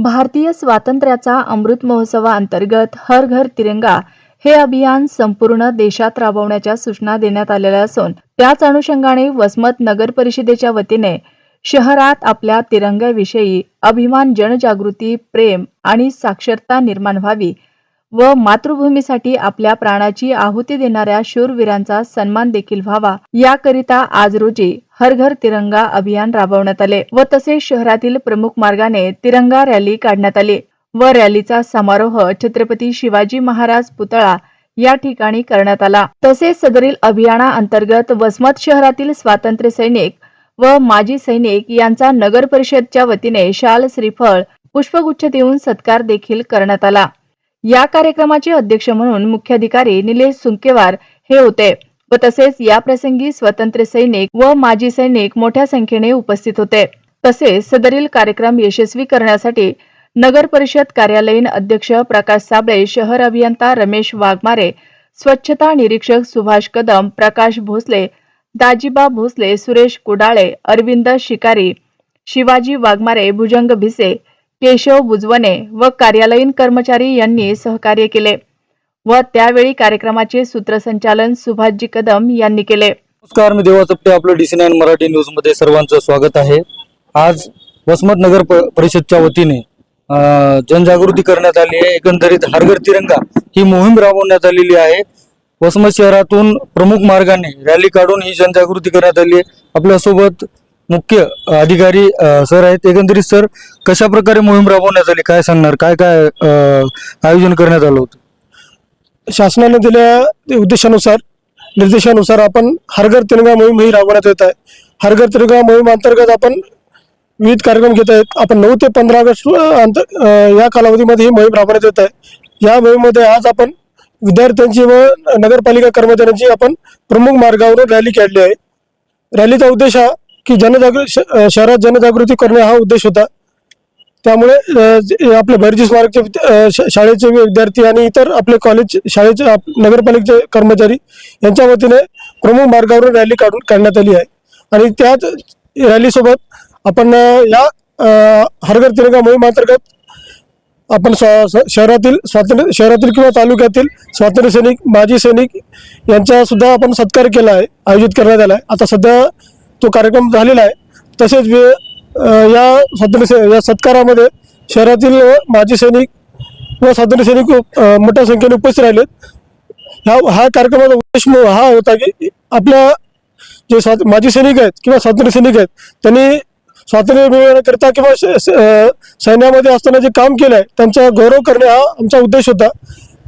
भारतीय स्वातंत्र्याचा अमृत महोत्सवाअंतर्गत हर घर तिरंगा हे अभियान संपूर्ण देशात राबवण्याच्या सूचना देण्यात आलेल्या असून त्याच अनुषंगाने वसमत नगर परिषदेच्या वतीने शहरात आपल्या तिरंग्याविषयी अभिमान जनजागृती प्रेम आणि साक्षरता निर्माण व्हावी व मातृभूमीसाठी आपल्या प्राणाची आहुती देणाऱ्या शूरवीरांचा सन्मान देखील व्हावा. याकरिता आज रोजी हर घर तिरंगा अभियान राबवण्यात आले व तसेच शहरातील प्रमुख मार्गाने तिरंगा रॅली काढण्यात आली. व रॅलीचा समारोह छत्रपती शिवाजी महाराज पुतळा या ठिकाणी करण्यात आला. तसेच सदरील अभियाना अंतर्गत वसमत शहरातील स्वातंत्र्य सैनिक व माजी सैनिक यांचा नगर परिषदच्या वतीने शाल श्रीफळ पुष्पगुच्छ देऊन सत्कार देखील करण्यात आला. या कार्यक्रमाचे अध्यक्ष म्हणून मुख्याधिकारी निलेश सुंकेवार हे होते. व तसेच या प्रसंगी सैनिक व माजी सैनिक मोठ्या संख्येने उपस्थित होते. तसेच सदरील कार्यक्रम यशस्वी करण्यासाठी नगर परिषद कार्यालयीन अध्यक्ष प्रकाश साबळे शहर अभियंता रमेश वाघमारे स्वच्छता निरीक्षक सुभाष कदम प्रकाश भोसले दाजीबा भोसले सुरेश कुडाळे अरविंद शिकारी शिवाजी वाघमारे भुजंग भिसे केशव बुजवणे व कार्यालयीन कर्मचारी यांनी सहकार्य केले. व त्यावेळी कार्यक्रमाचे सूत्रसंचालन सुभाषजी कदम यांनी केले. नमस्कार मी देवा चपटे आपलं डी सी नाईन मराठी न्यूजमध्ये सर्वांचं स्वागत आहे. आज वसमत नगर प- परिषदच्या वतीने जनजागृती करण्यात आली आहे. एकंदरीत हरघर तिरंगा ही मोहीम राबवण्यात आलेली आहे. वसमत शहरातून प्रमुख मार्गाने रॅली काढून ही जनजागृती करण्यात आली आहे. आपल्यासोबत मुख्य अधिकारी सर आहेत. एकंदरीत सर कशा प्रकारे मोहीम राबवण्यात आली? काय सांगणार? काय काय आयोजन करण्यात आलं होतं? शासनाने दिल्या उद्देशानुसार निर्देशानुसार आपण हरघर तिरंगा मोहीम ही राबवण्यात येत आहे. हरघर तिरंगा मोहीम अंतर्गत आपण विविध कार्यक्रम घेत आहेत. आपण नऊ ते पंधरा ऑगस्ट अंतर या कालावधीमध्ये ही मोहीम राबवण्यात येत आहे. या मोहीममध्ये आज आपण विद्यार्थ्यांची व नगरपालिका कर्मचाऱ्यांची आपण प्रमुख मार्गावरून रॅली काढली आहे. रॅलीचा उद्देश हा की जनजागृ श- शहरात जनजागृती करणे हा उद्देश होता. त्यामुळे जे- आपले भैरजी स्मारकचे शाळेचे विद्यार्थी आणि इतर आपले कॉलेज शाळेचे नगरपालिकेचे कर्मचारी यांच्या वतीने प्रमुख मार्गावरून रॅली काढून काढण्यात आली आहे. आणि त्याच रॅलीसोबत आपण या अ, हरघर तिरंगा मोहिमांतर्गत आपण स्वा- स- शहरातील स्वातंत्र्य शहरातील किंवा तालुक्यातील स्वातंत्र्य सैनिक माजी सैनिक यांचा सुद्धा आपण सत्कार केला आहे आयोजित करण्यात आला आहे. आता सध्या तो कार्यक्रम झालेला आहे. तसेच वे- या स्वातंत्र्य या सत्कारामध्ये शहरातील माजी सैनिक व स्वातंत्र्य सैनिक मोठ्या संख्येने उपस्थित राहिलेत. हा हा कार्यक्रमाचा उद्देश हा होता की आपल्या जे स्वात माजी सैनिक आहेत किंवा स्वातंत्र्य सैनिक आहेत त्यांनी स्वातंत्र्य मिळवण्याकरिता किंवा स- स- सैन्यामध्ये असताना जे काम केलं आहे त्यांचा गौरव करणे हा आमचा उद्देश होता.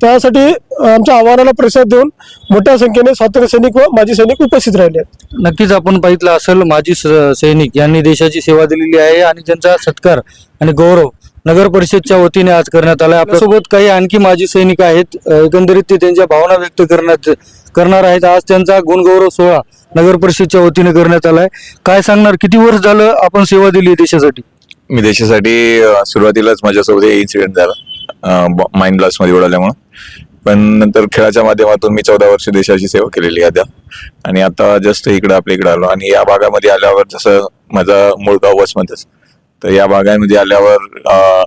त्यासाठी आमच्या आव्हानाला प्रतिसाद देऊन मोठ्या संख्येने स्वातंत्र्य सैनिक व माजी सैनिक उपस्थित राहिले आहेत. नक्कीच आपण बघितलं असेल माजी स- सैनिक यांनी देशाची सेवा दिलेली आहे आणि त्यांचा सत्कार आणि गौरव नगर परिषदच्या वतीने आज करण्यात आला आपल्यासोबत काही आणखी माजी सैनिक आहेत. एकंदरीत ते त्यांच्या भावना व्यक्त करण्यात करणार आहेत. आज त्यांचा गुणगौरव सोहळा नगर परिषदच्या वतीने करण्यात आलाय. काय सांगणार? किती वर्ष झालं आपण सेवा दिली देशासाठी? मी देशासाठी सुरुवातीलाच माझ्यासोबत हे इन्सिडेंट झाला. माइंड ब्लास्टमध्ये उडाल्यामुळं. पण नंतर खेळाच्या माध्यमातून मी चौदा वर्ष देशाची सेवा केलेली आहे त्या आणि आता जस्ट इकडे आपल्या इकडे आलो. आणि या भागामध्ये आल्यावर जसं माझा मूळ गाव वसमतच. तर या भागामध्ये आल्यावर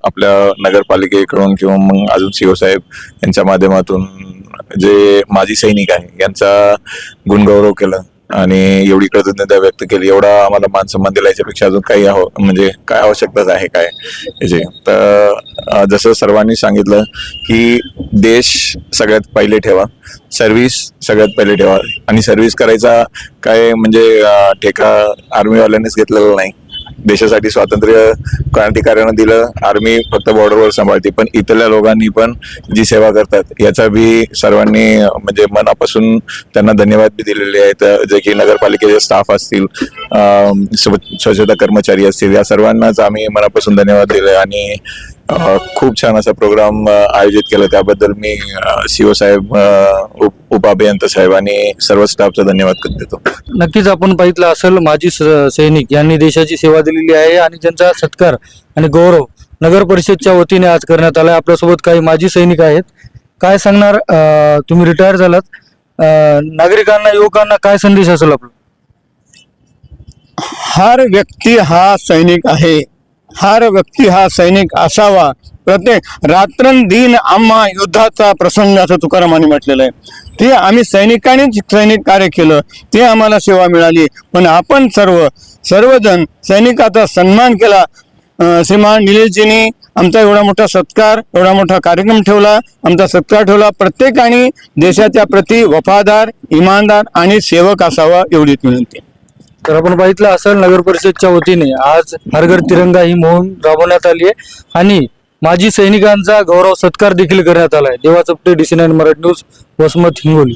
आपल्या नगरपालिकेकडून किंवा मग अजून सीओ साहेब यांच्या माध्यमातून जे माजी सैनिक आहे यांचा गुणगौरव केला. आणि एवढी कृतज्ञता व्यक्त केली. एवढा आम्हाला मान सन्मान दिला. याच्यापेक्षा अजून काही आव म्हणजे काय आवश्यकताच आहे काय? याचे तर जसं सर्वांनी सांगितलं की देश सगळ्यात पहिले ठेवा. सर्व्हिस सगळ्यात पहिले ठेवा. आणि सर्व्हिस करायचा काय म्हणजे ठेका आर्मीवाल्यांनीच घेतलेला नाही. देशासाठी स्वातंत्र्य क्रांतिकार्यानं दिलं आर्मी फक्त बॉर्डरवर सांभाळते. पण इथल्या लोकांनी पण जी सेवा करतात याचा बी सर्वांनी म्हणजे मनापासून त्यांना धन्यवाद बी दिलेले आहेत. जे की नगरपालिकेचे स्टाफ असतील स्व- स्वच्छता कर्मचारी असतील या सर्वांनाच आम्ही मनापासून धन्यवाद दिले. आणि खूप छान असा प्रोग्राम आयोजित केला. त्याबद्दल मी सीओ साहेब अं, उप- उपअभियंता साहेब आणि सर्व स्टाफचा धन्यवाद देतो नक्कीच आपण पाहितलं असेल माजी स- सैनिक यांनी देशाची सेवा दिलेली आहे आणि त्यांचा सत्कार आणि गौरव नगर परिषदच्या वतीने आज करण्यात आलाय. आपल्यासोबत काही माजी सैनिक आहेत. काय सांगणार तुम्ही रिटायर झालात. अं, नागरिकांना युवकांना काय संदेश असेल आपला? हर व्यक्ती हा सैनिक आहे. हर व्यक्ती हा सैनिक असावा. प्रत्येक रात्रंदिन आम्हा युद्धाचा प्रसंग असं तुकारामाने म्हटलेलं आहे. ते आम्ही सैनिकांनीच सैनिक कार्य केलं ते आम्हाला सेवा मिळाली. पण आपण सर्व सर्वजण सैनिकाचा सन्मान केला. श्रीमान निलेशजींनी आमचा एवढा मोठा सत्कार एवढा मोठा कार्यक्रम ठेवला आमचा सत्कार ठेवला. प्रत्येकाने देशाच्या प्रती वफादार इमानदार आणि सेवक असावा एवढीच विनंती. तर आपण बघितलं असेल नगर परिषदच्या वतीने आज हरघर तिरंगा ही मोहीम राबवण्यात आली आहे. आणि माजी सैनिकांचा गौरव सत्कार देखील करण्यात आला आहे. Deva Chapte DC nine Marathi news Vasmat Hingoli.